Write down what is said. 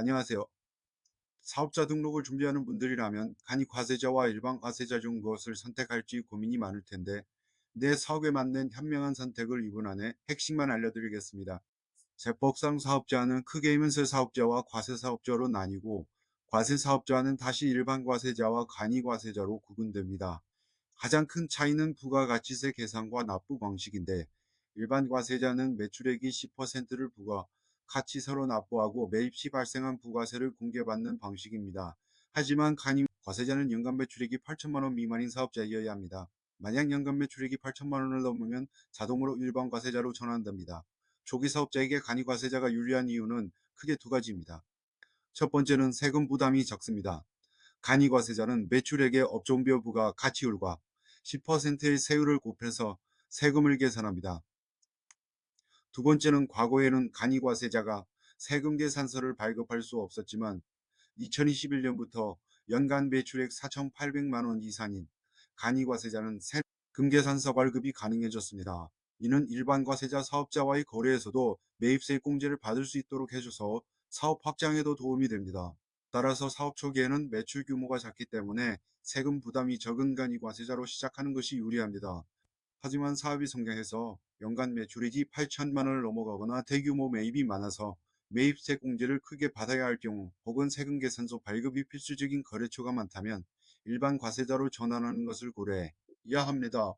안녕하세요. 사업자 등록을 준비하는 분들이라면 간이 과세자와 일반 과세자 중 무엇을 선택할지 고민이 많을 텐데 내 사업에 맞는 현명한 선택을 이분 안에 핵심만 알려드리겠습니다. 세법상 사업자는 크게 이면세 사업자와 과세 사업자로 나뉘고 과세 사업자는 다시 일반 과세자와 간이 과세자로 구분됩니다. 가장 큰 차이는 부가가치세 계산과 납부 방식인데 일반 과세자는 매출액이 10%를 부과 가치세로 납부하고 매입 시 발생한 부가세를 공개받는 방식입니다. 하지만 간이 과세자는 연간 매출액이 8천만 원 미만인 사업자이어야 합니다. 만약 연간 매출액이 8천만 원을 넘으면 자동으로 일반 과세자로 전환됩니다. 초기 사업자에게 간이 과세자가 유리한 이유는 크게 두 가지입니다. 첫 번째는 세금 부담이 적습니다. 간이 과세자는 매출액의 업종별 부가 가치율과 10%의 세율을 곱해서 세금을 계산합니다. 두 번째는 과거에는 간이과세자가 세금 계산서를 발급할 수 없었지만 2021년부터 연간 매출액 4,800만 원 이상인 간이과세자는 세금 계산서 발급이 가능해졌습니다. 이는 일반 과세자 사업자와의 거래에서도 매입세 공제를 받을 수 있도록 해줘서 사업 확장에도 도움이 됩니다. 따라서 사업 초기에는 매출 규모가 작기 때문에 세금 부담이 적은 간이 과세자로 시작하는 것이 유리합니다. 하지만 사업이 성장해서 연간 매출액이 8천만 원을 넘어가거나 대규모 매입이 많아서 매입세 공제를 크게 받아야 할 경우 혹은 세금 계산서 발급이 필수적인 거래처가 많다면 일반 과세자로 전환하는 것을 고려해야 합니다.